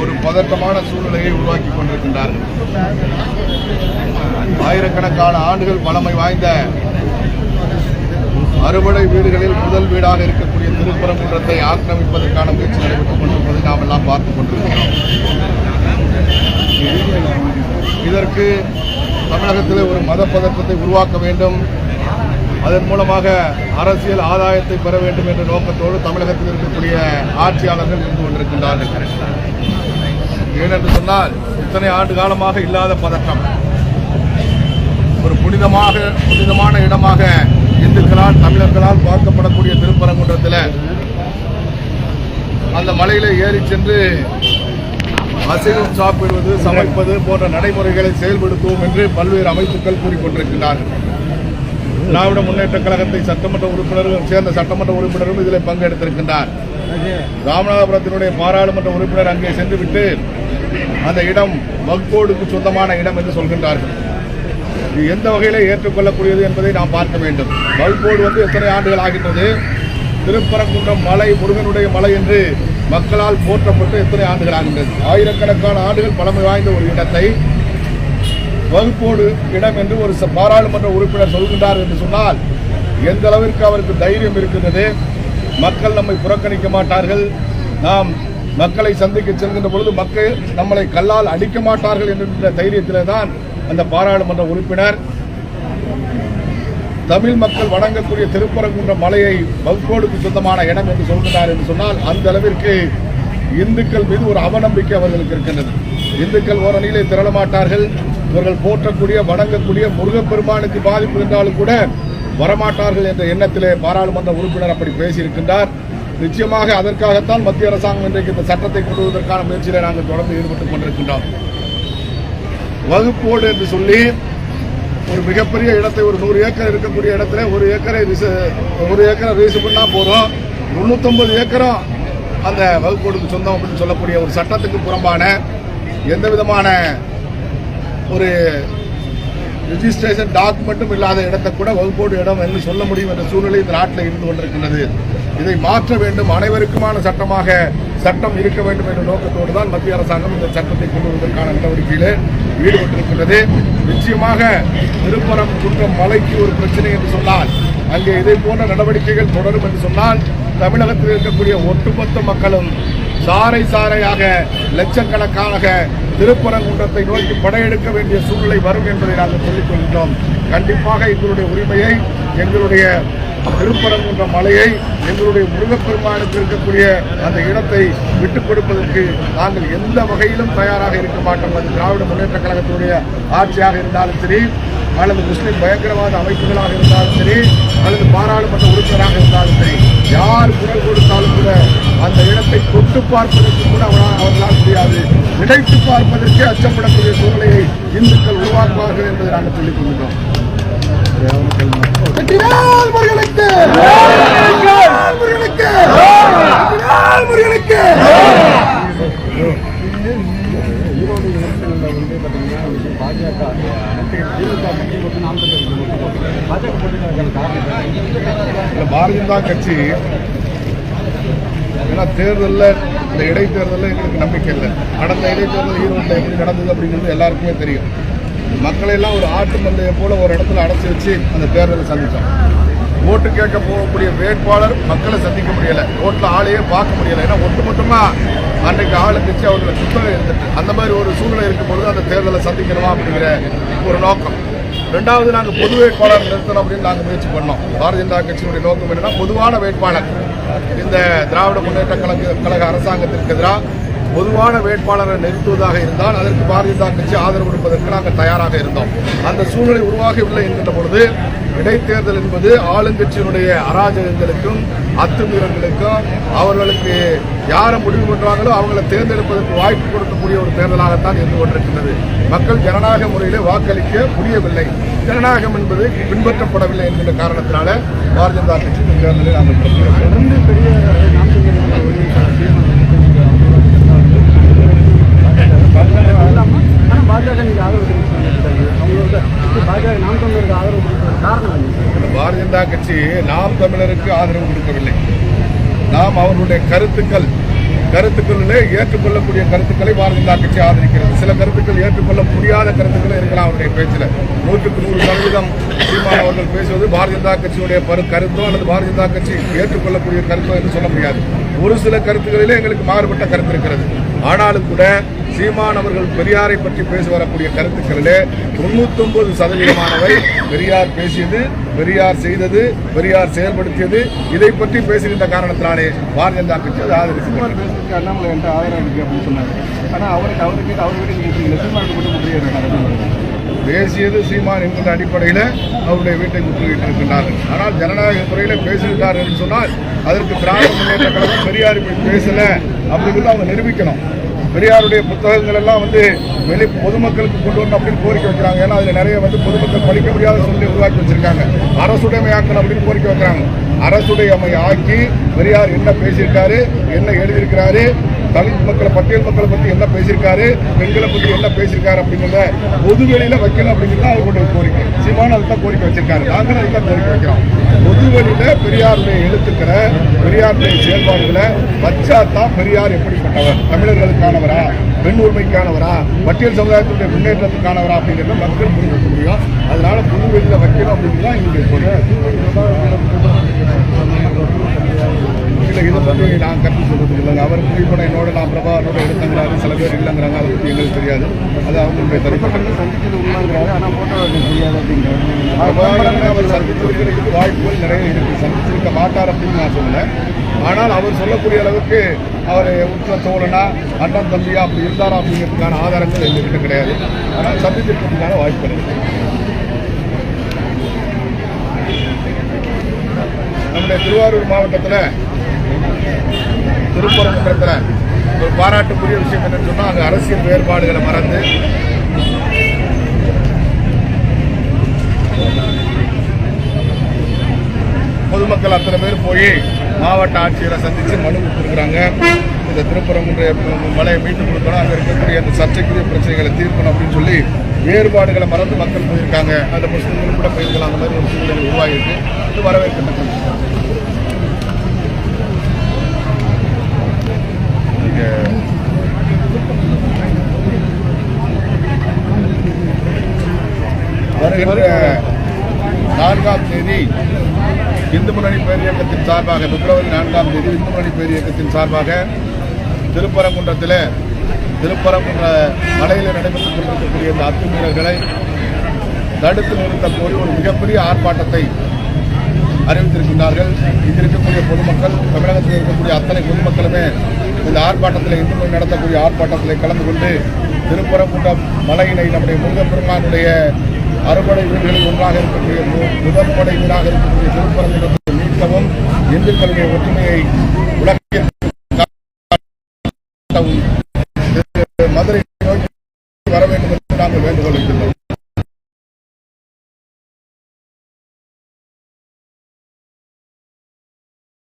ஒரு பதட்டமான சூழ்நிலையை உருவாக்கி கொண்டிருக்கின்றார்கள் ஆயிரக்கணக்கான ஆண்டுகள் பழமை வாய்ந்த அறுபடை வீடுகளில் முதல் வீடாக இருக்கக்கூடிய திருப்பரங்குன்றத்தை ஆக்கிரமிப்பதற்கான முயற்சி நடைபெற்றுக் கொண்டிருப்பதை நாம் எல்லாம் பார்த்துக் கொண்டிருக்கிறோம். இதற்கு தமிழகத்தில் ஒரு மத பதற்றத்தை உருவாக்க வேண்டும். அதன் மூலமாக அரசியல் ஆதாயத்தை பெற வேண்டும் என்ற நோக்கத்தோடு தமிழகத்தில் இருக்கக்கூடிய ஆட்சியாளர்கள் இருந்து கொண்டிருக்கின்றார்கள். ஏனென்று சொன்னால் இத்தனை ஆண்டு காலமாக இல்லாத பதற்றம். ஒரு புனிதமாக புனிதமான இடமாக இந்துக்களால் தமிழர்களால் பார்க்கப்படக்கூடிய திருப்பரங்குன்றத்தில் அந்த மலையில ஏறி சென்று அசைவம் சாப்பிடுவது சமைப்பது போன்ற நடைமுறைகளை செயல்படுத்துவோம் என்று பல்வேறு அமைப்புகள் கூறிக்கொண்டிருக்கிறார்கள் திராவிட முன்னேற்ற கழகத்தை சட்டமன்ற உறுப்பினரும் சேர்ந்த சட்டமன்ற உறுப்பினரும் இதில் பங்கெடுத்திருக்கின்றார். ராமநாதபுரத்தினுடைய பாராளுமன்ற உறுப்பினர் அங்கே சென்றுவிட்டு அந்த இடம் வக்போர்டுக்கு சொந்தமான இடம் என்று சொல்கின்றார்கள். இது எந்த வகையில ஏற்றுக்கொள்ளக்கூடியது என்பதை நாம் பார்க்க வேண்டும். வக்போர்டு வந்து எத்தனை ஆண்டுகள் ஆகின்றது? திருப்பரங்குன்றம் மலை முருகனுடைய மலை என்று மக்களால் போற்றப்பட்டு எத்தனை ஆண்டுகள் ஆகின்றது? ஆயிரக்கணக்கான ஆண்டுகள் பழமை வாய்ந்த ஒரு இடத்தை வகுப்போடு இடம் என்று ஒரு ச- பாராளுமன்ற உறுப்பினர் சொல்கின்றார் என்று சொன்னால் எந்த அளவிற்கு அவருக்கு தைரியம் இருக்கின்றது? மக்கள் நம்மை புறக்கணிக்க மாட்டார்கள். நாம் மக்களை சந்திக்க செல்கின்ற பொழுது மக்கள் நம்மளை கல்லால் அடிக்க மாட்டார்கள் என்கின்ற தைரியத்திலே தான் அந்த பாராளுமன்ற உறுப்பினர். தமிழ் மக்கள் வணங்கக்கூடிய திருப்பரங்குன்ற மலையை வகுப்போடுக்கு சொந்தமான இடம் என்று சொல்கிறார் என்று சொன்னால் அந்த அளவிற்கு இந்துக்கள் மீது ஒரு அவநம்பிக்கை அவர்களுக்கு இருக்கின்றது. இந்துக்கள் ஓரணியிலே திரள மாட்டார்கள். இவர்கள் போற்றக்கூடிய வணங்கக்கூடிய முருகப்பெருமானுக்கு பாதிப்பு இருந்தாலும் கூட வரமாட்டார்கள் என்ற எண்ணத்திலே பாராளுமன்ற உறுப்பினர் அப்படி பேசியிருக்கின்றார். நிச்சயமாக அதற்காகத்தான் மத்திய அரசாங்கம் இன்றைக்கு இந்த சட்டத்தை கொண்டுவதற்கான முயற்சியில நாங்கள் தொடர்ந்து ஈடுபட்டுக் கொண்டிருக்கின்றோம். வகுப்போடு என்று சொல்லி ஒரு மிகப்பெரிய இடத்தை ஒரு நூறு ஏக்கர் இருக்கக்கூடிய இடத்துல ஒரு ஏக்கரை ஒரு ஏக்கரை ரீசு பண்ணா போதும். முந்நூற்றம்பது ஏக்கரும் அந்த வகுப்போடுக்கு சொந்தம் அப்படின்னு சொல்லக்கூடிய ஒரு சட்டத்துக்கு புறம்பான எந்த விதமான ஒரு ரிஜிஸ்ட்ரேஷன் டாக்குமெண்ட்டும் இல்லாத இடத்தை கூட வகுப்போடு இடம் என்று சொல்ல முடியும் என்ற சூழ்நிலை இந்த நாட்டில் இருந்து கொண்டிருக்கின்றது. இதை மாற்ற வேண்டும். அனைவருக்குமான சட்டமாக சட்டம் இருக்க வேண்டும் என்ற நோக்கத்தோடு தான் மத்திய அரசாங்கம் இந்த சட்டத்தை கொண்டு வருவதற்கான நடவடிக்கையிலே ஈடுபட்டிருக்கின்றது. நிச்சயமாக திருப்பரம் குன்றம் மலைக்கு ஒரு பிரச்சனை என்று சொன்னால் அங்கே இதை போன்ற நடவடிக்கைகள் தொடரும் என்று சொன்னால் தமிழகத்தில் இருக்கக்கூடிய ஒட்டுமொத்த மக்களும் சாறை சாறையாக லட்சக்கணக்கான திருப்பரங்குன்றத்தை நோக்கி படையெடுக்க வேண்டிய சூழ்நிலை வரும் என்பதை நாங்கள் சொல்லிக் கொள்கின்றோம். கண்டிப்பாக எங்களுடைய உரிமையை எங்களுடைய திருப்பரங்குன்ற மலையை எங்களுடைய முருகப்பெருமானுக்கு இருக்கக்கூடிய அந்த இடத்தை விட்டுக் கொடுப்பதற்கு நாங்கள் எந்த வகையிலும் தயாராக இருக்க மாட்டோம். அது திராவிட முன்னேற்ற கழகத்துடைய ஆட்சியாக இருந்தாலும் சரி அல்லது முஸ்லீம் பயங்கரவாத அமைப்புகளாக இருந்தாலும் சரி அல்லது பாராளுமன்ற உறுப்பினராக இருந்தாலும் சரி யார் குரல் கொடுத்தாலும் கூட அந்த இடத்தை தொட்டு பார்ப்பதற்கு கூட அவர்களால் அவர்களால் முடியாது. நினைத்து பார்ப்பதற்கே அச்சப்படக்கூடிய சூழ்நிலையை இந்துக்கள் உருவாக்குவார்கள் என்பதை நாங்கள் சொல்லிக் கொள்கிறோம் வெற்றிவேல் முருகனுக்கு முருகனுக்கு முருகனுக்கு ஈரோடு பாஜக இந்த பாரதிய ஜனதா கட்சி ஏன்னா தேர்தலில் இந்த இடைத்தேர்தலில் எங்களுக்கு நம்பிக்கை இல்லை. நடந்த இடைத்தேர்தல் ஈரோட்டில் எப்படி நடந்தது அப்படிங்கிறது எல்லாருக்குமே தெரியும். மக்களை எல்லாம் ஒரு ஆட்டு மந்தையை போல ஒரு இடத்துல அடைச்சி வச்சு அந்த தேர்தலை சந்தித்தோம். ஓட்டு கேட்க போகக்கூடிய வேட்பாளர் மக்களை சந்திக்க முடியலை. ஓட்டில் ஆளையே பார்க்க முடியலை. ஏன்னா ஒட்டுமொத்தமா அன்றைக்கு ஆளை கட்சி அவர்களை சுத்தம் இருந்துட்டு அந்த மாதிரி ஒரு சூழ்நிலை இருக்கும் பொழுது அந்த தேர்தலை சந்திக்கணுமா அப்படிங்கிற ஒரு நோக்கம். ரெண்டாவது நாங்கள் பொது வேட்பாளர் நிறுத்தணும் அப்படின்னு நாங்கள் முயற்சி பண்ணோம். பாரதிய ஜனதா கட்சியினுடைய நோக்கம் என்னன்னா பொதுவான வேட்பாளர். இந்த திராவிட முன்னேற்ற கழக கழக அரசாங்கத்திற்கு எதிராக பொதுவான வேட்பாளரை நிறுத்துவதாக இருந்தால் அதற்கு பாரதிய ஜனதா கட்சி ஆதரவு கொடுப்பதற்கு நாங்கள் தயாராக இருந்தோம். அந்த சூழ்நிலை உருவாகவில்லை என்கின்ற பொழுது இடைத்தேர்தல் என்பது ஆளுங்கட்சியினுடைய அராஜகங்களுக்கும் அத்துமீறல்களுக்கும் அவர்களுக்கு யாரை முடிவு பண்றாங்களோ அவங்களை தேர்ந்தெடுப்பதற்கு வாய்ப்பு கொடுக்கக்கூடிய ஒரு தேர்தலாகத்தான் இருந்து கொண்டிருக்கின்றது. மக்கள் ஜனநாயக முறையிலே வாக்களிக்க முடியவில்லை. ஜனநாயகம் என்பது பின்பற்றப்படவில்லை என்கின்ற காரணத்தினால பாரதிய ஜனதா கட்சி இந்த தேர்தலில் நாங்கள் தொடர்ந்து பெரிய நாம் தமிழர்கள் ஒரு ஆனால் பாஜக நீங்கள் ஆதரவு தெரிவிச்சிருக்காங்க அவங்களோட பாஜக நாம் தமிழருக்கு ஆதரவு கொடுக்குறது காரணம் என்ன இந்த பாரதிய ஜனதா கட்சி நாம் தமிழருக்கு ஆதரவு கொடுக்கவில்லை. நாம் அவர்களுடைய கருத்துக்கள் கருத்துக்களிலே ஏற்றுக்கொள்ளக்கூடிய கருத்துக்களை பாரதிய ஜனதா கட்சி ஆதரிக்கிறது. சில கருத்துக்கள் ஏற்றுக்கொள்ள முடியாத கருத்துக்களும் இருக்கலாம் அவருடைய பேச்சில். நூற்றுக்கு நூறு சதவீதம் சீமான் அவர்கள் பேசுவது பாரதிய ஜனதா கட்சியுடைய கருத்தோ அல்லது பாரதிய ஜனதா கட்சி ஏற்றுக்கொள்ளக்கூடிய கருத்தோ என்று சொல்ல முடியாது. ஒரு சில கருத்துக்களிலே எங்களுக்கு மாறுபட்ட கருத்து இருக்கிறது. ஆனாலும் கூட சீமான் அவர்கள் பெரியாரை பற்றி பேசி வரக்கூடிய கருத்துக்களிலே தொண்ணூத்தொன்பது சதவீதமானவை பெரியார் பேசியது பெரியார் செய்தது பெரியார் செயல்படுத்தியது. இதை பற்றி பேசுகின்ற காரணத்தினாலே பாரதிய ஜனதா கட்சி அதை ஆதரிக்கிறது சீமான் பேசுறதுக்கு அண்ணாமலை என்ற ஆதரவு இருக்கு அப்படின்னு சொன்னாரு. ஆனால் அவருக்கு அவருக்கு அவர்கிட்ட நீங்கள் சீமானுக்கு மட்டும் முடியாது பேசியது சீமான் என்கிற அடிப்படையில் அவருடைய வீட்டை முற்றுகையிட்டு இருக்கின்றார்கள் ஆனால் ஜனநாயக துறையில் பேசியிருக்கார் என்று சொன்னால் அதற்கு திராவிட முன்னேற்ற கழகம் பெரியார் இப்படி பேசலை அப்படிங்கிறது அவங்க நிரூபிக்கணும். பெரியாருடைய புத்தகங்கள் எல்லாம் வந்து வெளி பொதுமக்களுக்கு கொண்டு வரணும் அப்படின்னு கோரிக்கை வைக்கிறாங்க. ஏன்னா அதில் நிறைய வந்து பொதுமக்கள் படிக்க முடியாத சொல்லி உருவாக்கி வச்சிருக்காங்க. அரசுடைமையாக்கணும் அப்படின்னு கோரிக்கை வைக்கிறாங்க. அரசுடைமை ஆக்கி பெரியார் என்ன பேசியிருக்காரு என்ன எழுதியிருக்கிறாரு தலித் மக்களை பட்டியல் மக்களை பத்தி என்ன பேசியிருக்காரு பெண்களை பத்தி என்ன பேசியிருக்காரு அப்படிங்கிறத பொதுவெளியில வைக்கணும் அப்படிங்கிறது தான் அவர்களுடைய கோரிக்கை. சீமான அதுதான் கோரிக்கை வச்சிருக்காரு. நாங்களும் அதுதான் கோரிக்கை வைக்கிறோம். பொதுவெளியில பெரியாருடைய எழுத்துக்கிற பெரியாருடைய செயல்பாடுகளை வச்சா தான் பெரியார் எப்படிப்பட்டவர்? தமிழர்களுக்கானவரா? பெண் உரிமைக்கானவரா? பட்டியல் சமுதாயத்துடைய முன்னேற்றத்துக்கானவரா அப்படிங்கிறத மக்கள் புரிஞ்சுக்க முடியும். அதனால பொதுவெளியில வைக்கணும் அப்படிங்கிறது தான் எங்களுடைய கோரிக்கை. இல்லை இதை பற்றி நான் கருத்து சொல்றது இல்லைங்க அவர் புகைப்படம் என்னோட நான் பிரபாகரோட எடுத்தங்கிறாரு சில பேர் இல்லைங்கிறாங்க அதை பற்றி எங்களுக்கு தெரியாது. அது அவங்களுடைய தனிப்பட்ட சந்திச்சது உண்மைங்கிறாரு ஆனா போட்டோ தெரியாது அப்படிங்கிறாரு. பிரபாகரனை அவர் சந்திச்சிருக்கிறதுக்கு வாய்ப்புகள் நிறைய இருக்கு. சந்திச்சிருக்க மாட்டார் அப்படின்னு நான் சொல்லல. ஆனால் அவர் சொல்லக்கூடிய அளவுக்கு அவர் உற்ற தோழனா அண்ணன் தம்பியா அப்படி இருந்தாரா அப்படிங்கிறதுக்கான ஆதாரங்கள் எங்ககிட்ட கிடையாது. ஆனால் சந்திச்சிருக்கிறதுக்கான வாய்ப்புகள் இருக்கு. நம்முடைய திருவாரூர் மாவட்டத்தில் திருப்பரங்குன்றத்தில் ஒரு பாராட்டுக்குரிய விஷயம் என்னன்னு சொன்னால் அங்கே அரசியல் வேறுபாடுகளை மறந்து பொதுமக்கள் அத்தனை பேர் போய் மாவட்ட ஆட்சியரை சந்தித்து மனு கொடுத்துருக்குறாங்க. இந்த திருப்பரங்குன்ற மலையை மீட்டு கொடுக்கணும். அங்கே இருக்கக்கூடிய அந்த சர்ச்சைக்குரிய பிரச்சனைகளை தீர்க்கணும் அப்படின்னு சொல்லி வேறுபாடுகளை மறந்து மக்கள் போயிருக்காங்க. அந்த முஸ்லிம்களும் கூட போயிருக்கலாம். அந்த மாதிரி ஒரு சூழ்நிலை உருவாகியிருக்கு. இது வரவேற்கத்தக்கது வருகின்ற நான்காம் தேதி இந்து முன்னணி பேரியக்கத்தின் சார்பாக பிப்ரவரி நான்காம் தேதி இந்து முன்னணி பேரியக்கத்தின் சார்பாக திருப்பரங்குன்றத்தில் திருப்பரங்குன்ற மலையில் நடைபெற்றுக் கொண்டிருக்கக்கூடிய இந்த அத்துமீறல்களை தடுத்து நிறுத்த கோரி ஒரு மிகப்பெரிய ஆர்ப்பாட்டத்தை அறிவித்திருக்கின்றார்கள். இங்கு இருக்கக்கூடிய பொதுமக்கள் தமிழகத்தில் இருக்கக்கூடிய அத்தனை பொதுமக்களுமே இந்த ஆர்ப்பாட்டத்தில் இந்து முறை நடத்தக்கூடிய ஆர்ப்பாட்டத்தில் கலந்து கொண்டு திருப்பரங்குன்றம் மலையினை நம்முடைய முருகப்பெருமானுடைய அறுபடை வீடுகளில் ஒன்றாக இருக்கக்கூடிய முதற்படை வீடாக இருக்கக்கூடிய திருப்பரங்குன்றத்தை மீட்கவும் இந்துக்களுடைய ஒற்றுமையை உலகில் மதுரை நோக்கி வர வேண்டும் என்று நாங்கள் வேண்டுகோள் வைத்துள்ளோம்.